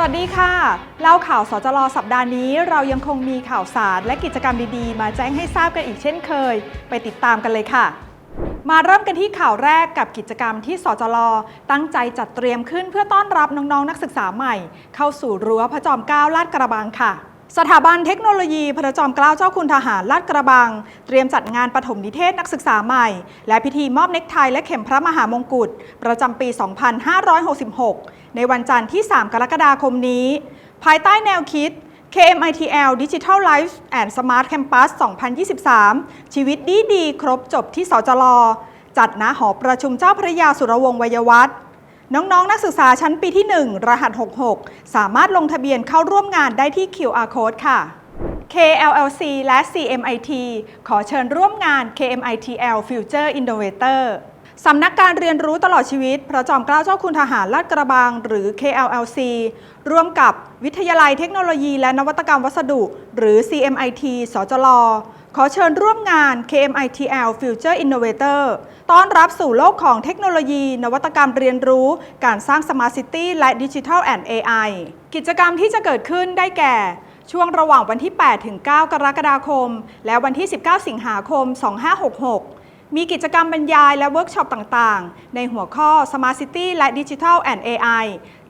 สวัสดีค่ะ เล่าข่าวสจรสัปดาห์นี้เรายังคงมีข่าวสารและกิจกรรมดีๆ มาแจ้งให้ทราบกันอีกเช่นเคย ไปติดตามกันเลยค่ะ มาเริ่มกันที่ข่าวแรกกับกิจกรรมที่สจรตั้งใจจัดเตรียมขึ้นเพื่อต้อนรับน้องๆนักศึกษาใหม่ เข้าสู่รั้วพระจอมเกล้าลาดกระบังค่ะ สถาบันเทคโนโลยีพระจอมเกล้าเจ้าคุณทหารลาดกระบัง เตรียมจัดงานปฐมนิเทศนักศึกษาใหม่ และพิธีมอบเน็กไทและเข็มพระมหามงกุฎประจำปี 2566 ในวันจันทร์ที่ 3 กรกฎาคมนี้ ภายใต้แนวคิด KMITL Digital Life and Smart Campus 2023 ชีวิตดีดีครบจบที่สจลจัดณหอประชุมเจ้าพระยาสุรวงศ์วัยวัฒน์ น้องๆนนักศึกษาชั้นปีที่ 1 รหัส 66 สามารถลงทะเบียนเข้าร่วมงานได้ที่ QR Code ค่ะ KLLC และ CMIT ขอเชิญร่วมงาน KMITL Future Innovator สำนักการเรียนรู้ตลอดชีวิต พระจอมเกล้าเจ้าคุณทหารลาดกระบัง หรือ KLLC ร่วมกับวิทยาลัยเทคโนโลยีและนวัตกรรมวัสดุ หรือ CMIT สจล ขอเชิญร่วมงาน KMITL Future Innovator ต้อนรับสู่โลกของเทคโนโลยี นวัตกรรมเรียนรู้ การสร้าง Smart City และ Digital and AI กิจกรรมที่จะเกิดขึ้นได้แก่ ช่วงระหว่างวันที่ 8 ถึง 9 กรกฎาคม และวันที่ 19 สิงหาคม 2566 มีกิจกรรมบรรยายและเวิร์กช็อปต่างๆ ในหัวข้อ Smart City และ Digital and AI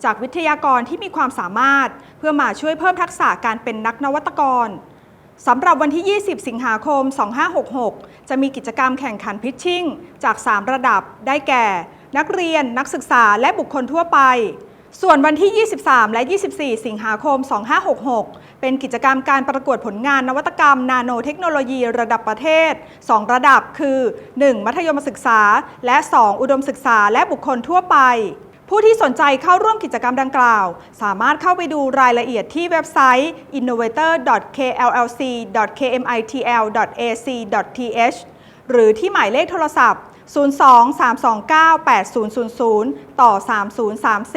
จากวิทยากรที่มีความสามารถ เพื่อมาช่วยเพิ่มทักษะการเป็นนักนวัตกร สำหรับวันที่ 20 สิงหาคม 2566 จะมีกิจกรรมแข่งขันพิชชิ่ง จาก 3 ระดับ ได้แก่ นักเรียน นักศึกษา และบุคคลทั่วไป ส่วนวันที่ 23 และ 24 สิงหาคม 2566 เป็นกิจกรรมการประกวดผลงานนวัตกรรม นาโนเทคโนโลยีระดับประเทศ 2 ระดับคือ 1. มัธยมศึกษา และ 2. อุดมศึกษา และบุคคลทั่วไป ผู้ที่สนใจเข้าร่วมกิจกรรมดังกล่าว สามารถเข้าไปดูรายละเอียดที่เว็บไซต์ innovator.kllc.kmitl.ac.th หรือที่หมายเลขโทรศัพท์ 02-329-8000 ต่อ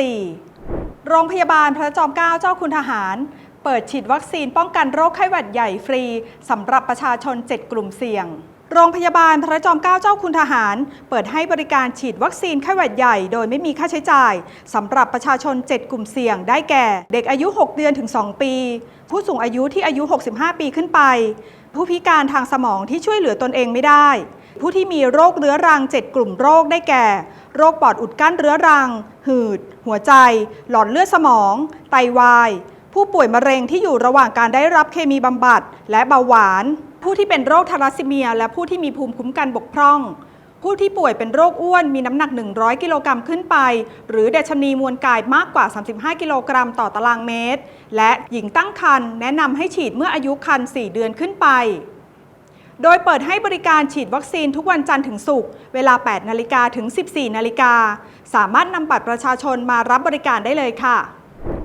3034 โรงพยาบาลพระจอมเกล้าเจ้าคุณทหาร เปิดฉีดวัคซีนป้องกันโรคไข้หวัดใหญ่ฟรีสำหรับประชาชน 7 กลุ่มเสี่ยง โรงพยาบาลพระจอมเกล้าเจ้าคุณทหาร เปิดให้บริการฉีดวัคซีนไข้หวัดใหญ่ โดยไม่มีค่าใช้จ่ายสำหรับประชาชน 7 กลุ่มเสี่ยงได้แก่ เด็กอายุ 6 เดือนถึง 2 ปี ผู้สูงอายุที่อายุ 65 ปีขึ้นไป ผู้พิการทางสมองที่ช่วยเหลือตนเองไม่ได้ ผู้ที่มีโรคเรื้อรัง 7 กลุ่มโรคได้แก่ โรคปอดอุดกั้นเรื้อรัง หืด หัวใจ หลอดเลือดสมอง ไตวาย ผู้ป่วยมะเร็งที่อยู่ระหว่างการได้รับเคมีบำบัด และเบาหวาน ผู้ที่เป็นโรคทาราซิเมีย และผู้ที่มีภูมิคุ้มกันบกพร่อง ผู้ที่ป่วยเป็นโรคอ้วนมีน้ำหนัก 100 กิโลกรัมขึ้นไป หรือเดชนีมวลกายมากกว่า 35 กิโลกรัมต่อตารางเมตร และหญิงตั้งครรภ์แนะนำให้ฉีดเมื่ออายุครรภ์4เดือนขึ้นไป โดยเปิดให้บริการฉีดวัคซีนทุกวันจันทร์ถึงศุกร์เวลา 8 นาฬิกาถึง 14 นาฬิกา สามารถนำบัตรประชาชนมารับบริการได้เลยค่ะ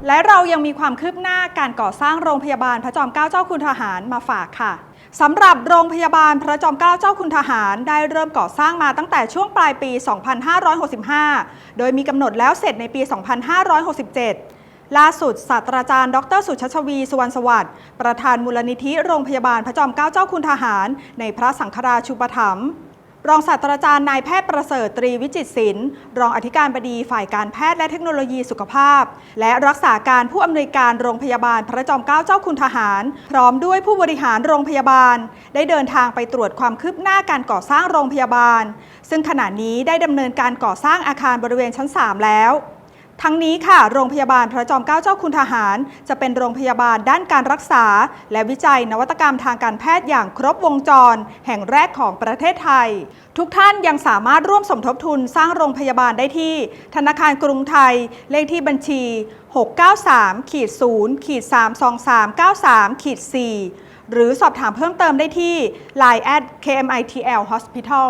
และเรายังมีความคืบหน้าการก่อสร้างโรงพยาบาลพระจอมเกล้าเจ้าคุณทหารมาฝากค่ะ สำหรับโรงพยาบาลพระจอมเกล้าเจ้าคุณทหารได้เริ่มก่อสร้างมาตั้งแต่ช่วงปลายปี 2565 โดยมีกำหนดแล้วเสร็จในปี 2567 ล่าสุดศาสตราจารย์ ดรสุชชวี สุวรรณสวัสดิ์ ประธานมูลนิธิโรงพยาบาลพระจอมเกล้าเจ้าคุณทหาร ในพระสังฆราชูปถัมภ์ รองศาสตราจารย์นายแพทย์ประเสริฐตรีวิจิตรศิลป์รองอธิการบดีฝ่ายการแพทย์และเทคโนโลยีสุขภาพ และรักษาการผู้อำนวยการโรงพยาบาลพระจอมเกล้าเจ้าคุณทหาร พร้อมด้วยผู้บริหารโรงพยาบาล ได้เดินทางไปตรวจความคืบหน้าการก่อสร้างโรงพยาบาล ซึ่งขณะนี้ได้ดำเนินการก่อสร้างอาคารบริเวณชั้น 3 แล้ว ทั้งนี้ค่ะ โรงพยาบาลพระจอมเกล้าเจ้าคุณทหาร จะเป็นโรงพยาบาลด้านการรักษา และวิจัยนวัตกรรมทางการแพทย์อย่างครบวงจร แห่งแรกของประเทศไทย ทุกท่านยังสามารถร่วมสมทบทุนสร้างโรงพยาบาลได้ที่ ธนาคารกรุงไทย เลขที่บัญชี 693 หรือสอบถามเพิ่มเติมได้ที่ Line at KMITL Hospital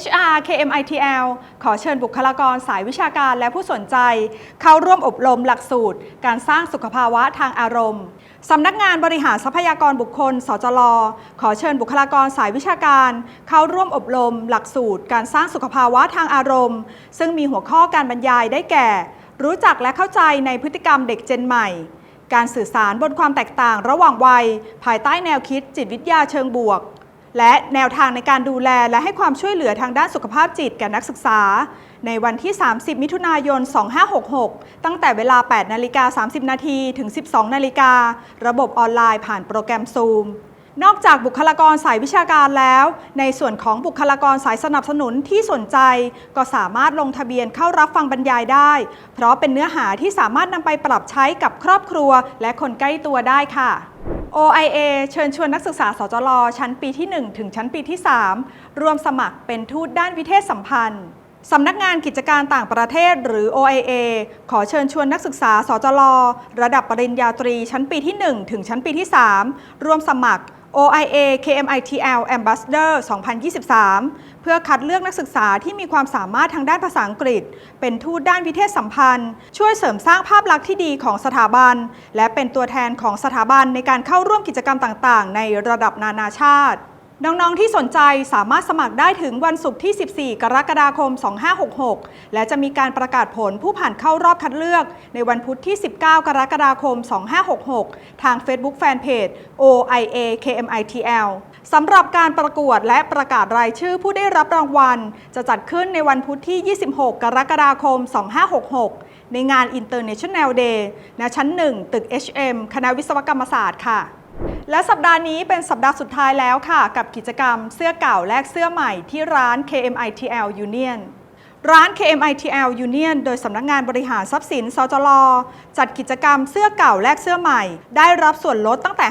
HR KMITL ขอเชิญบุคลากรสายวิชาการและผู้สนใจ เข้าร่วมอบรมหลักสูตร การสร้างสุขภาวะทางอารมณ์ สำนักงานบริหารทรัพยากรบุคคล สจล ขอเชิญบุคลากรสายวิชาการ เข้าร่วมอบรม หลักสูตร การสร้างสุขภาวะทางอารมณ์ ซึ่งมีหัวข้อการบรรยายได้แก่ รู้จักและเข้าใจในพฤติกรรมเด็กเจนใหม่ การสื่อสารบนความแตกต่างระหว่างวัย ภายใต้แนวคิดจิตวิทยาเชิงบวก และแนวทางในการดูแลและให้ความช่วยเหลือทางด้านสุขภาพจิตแก่นักศึกษา ในวันที่ 30 มิถุนายน 2566 ตั้งแต่เวลา 8 นาฬิกา 30 นาทีถึง 12 นาฬิการะบบออนไลน์ผ่านโปรแกรม Zoom นอกจากบุคลากรสายวิชาการแล้ว ในส่วนของบุคลากรสายสนับสนุนที่สนใจ ก็สามารถลงทะเบียนเข้ารับฟังบรรยายได้ เพราะเป็นเนื้อหาที่สามารถนำไปปรับใช้กับครอบครัว และคนใกล้ตัวได้ค่ะ OIA เชิญชวนนักศึกษาสจลชั้นปีที่ 1 ถึงชั้นปีที่ 3 ร่วมสมัครเป็นทูตด้านวิเทศสัมพันธ์สำนักงานกิจการต่างประเทศหรือ OIA ขอเชิญชวนนักศึกษาสจลระดับปริญญาตรีชั้นปีที่ 1 ถึงชั้นปีที่ 3 ร่วมสมัคร OIA KMITL Ambassador 2023 เพื่อคัดเลือกนักศึกษาที่มีความสามารถทางด้านภาษาอังกฤษ เป็นทูตด้านวิเทศสัมพันธ์ ช่วยเสริมสร้างภาพลักษณ์ที่ดีของสถาบัน และเป็นตัวแทนของสถาบันในการเข้าร่วมกิจกรรมต่าง ๆ ในระดับนานาชาติ น้อง ๆ ที่สนใจสามารถสมัครได้ถึงวันศุกร์ที่ 14 กรกฎาคม 2566 และจะมีการประกาศผลผู้ผ่านเข้ารอบคัดเลือก ในวันพุธที่ 19 กรกฎาคม 2566 ทาง Facebook Fanpage OIA KMITL สำหรับการประกวดและประกาศรายชื่อผู้ได้รับรางวัล จะจัดขึ้นในวันพุธที่ 26 กรกฎาคม 2566 ในงาน International Day ณชั้น 1 ตึก HM คณะวิศวกรรมศาสตร์ค่ะ และสัปดาห์นี้เป็นสัปดาห์สุดท้ายแล้วค่ะ กับกิจกรรมเสื้อเก่าแลกเสื้อใหม่ที่ร้าน KMITL Union ร้าน KMITL Union โดยสำนักงานบริหารทรัพย์สิน สจล จัดกิจกรรมเสื้อเก่าแลกเสื้อใหม่ ได้รับส่วนลดตั้งแต่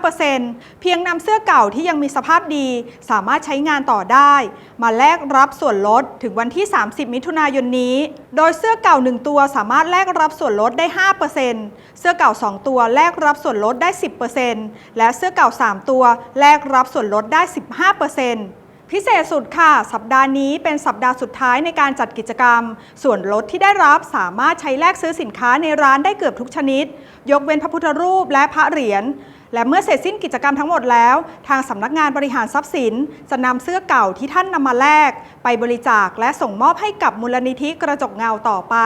5-15%เพียงนำเสื้อเก่าที่ยังมีสภาพดี สามารถใช้งานต่อได้ มาแลกรับส่วนลดถึงวันที่ 30 มิถุนายนนี้ โดยเสื้อเก่า 1 ตัวสามารถแลกรับส่วนลดได้ 5%เสื้อเก่า 2 ตัวแลกรับส่วนลดได้ 10%และเสื้อเก่า 3 ตัวแลกรับส่วนลดได้ 15% พิเศษสุดค่ะ สัปดาห์นี้เป็นสัปดาห์สุดท้ายในการจัดกิจกรรม ส่วนลดที่ได้รับสามารถใช้แลกซื้อสินค้าในร้านได้เกือบทุกชนิด ยกเว้นพระพุทธรูปและพระเหรียญและเมื่อเสร็จสิ้นกิจกรรมทั้งหมดแล้ว ทางสำนักงานบริหารทรัพย์สิน จะนำเสื้อเก่าที่ท่านนำมาแลก ไปบริจาคและส่งมอบให้กับมูลนิธิกระจกเงาต่อไป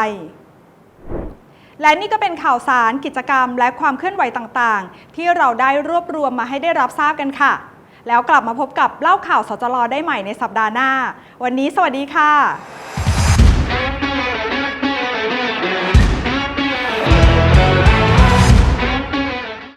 และนี่ก็เป็นข่าวสารกิจกรรมและความเคลื่อนไหวต่างๆ ที่เราได้รวบรวมมาให้ได้รับทราบกันค่ะ แล้วกลับมาพบกับเล่าข่าวสจลได้ใหม่ในสัปดาห์หน้า วันนี้สวัสดีค่ะ